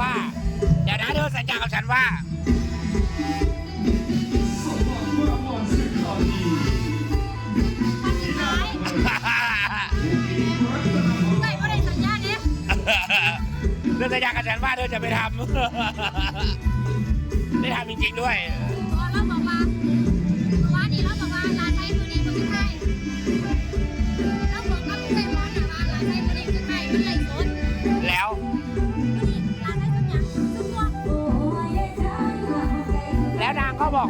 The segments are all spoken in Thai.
ว่าวันสุดท้ายใส่ก็ได้สัญญาเนี่ยเรื่องสัญญากับฉันว่าเธอจะไปทำได้ทำจริงๆด้วย พอเราบอกว่าว่านี่เราบอกว่าลาไทยคือดีคนสุดท้า แล้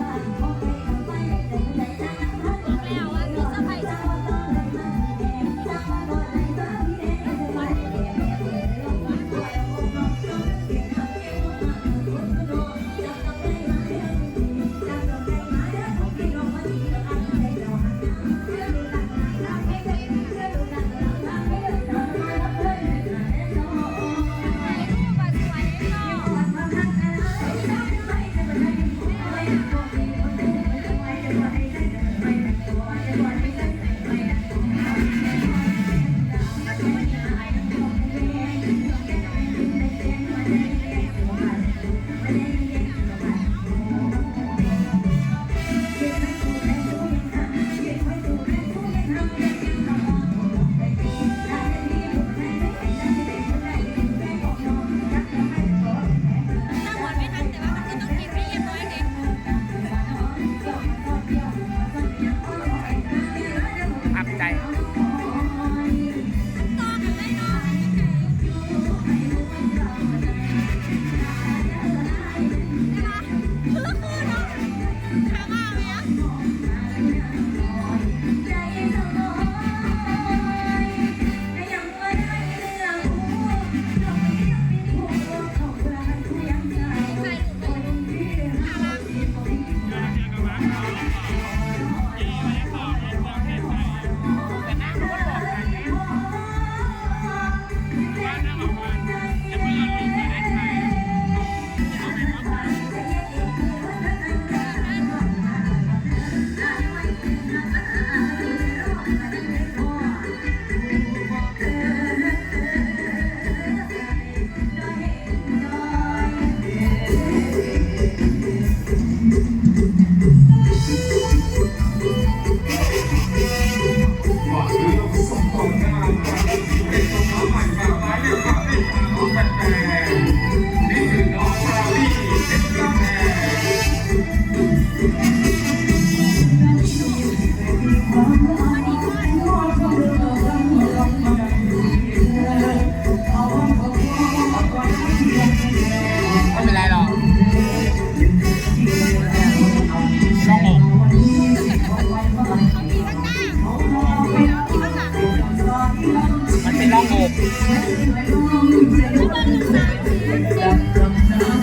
เป็นร่องอกทุกคนศึกษาเด็นต้องสอบ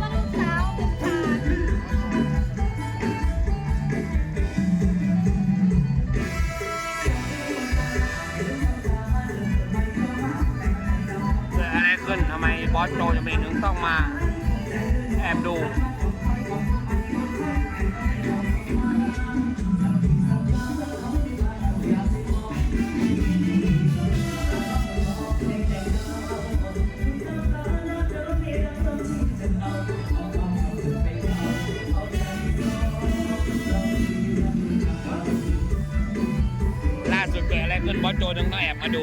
ว่ากสาวเป็นทานเกิดอะไรขึ้นทำไมบอสโจจะเป็นถึงต้องมา แอบดู สุดเกินบอสโจนึงต้องแอบมาดู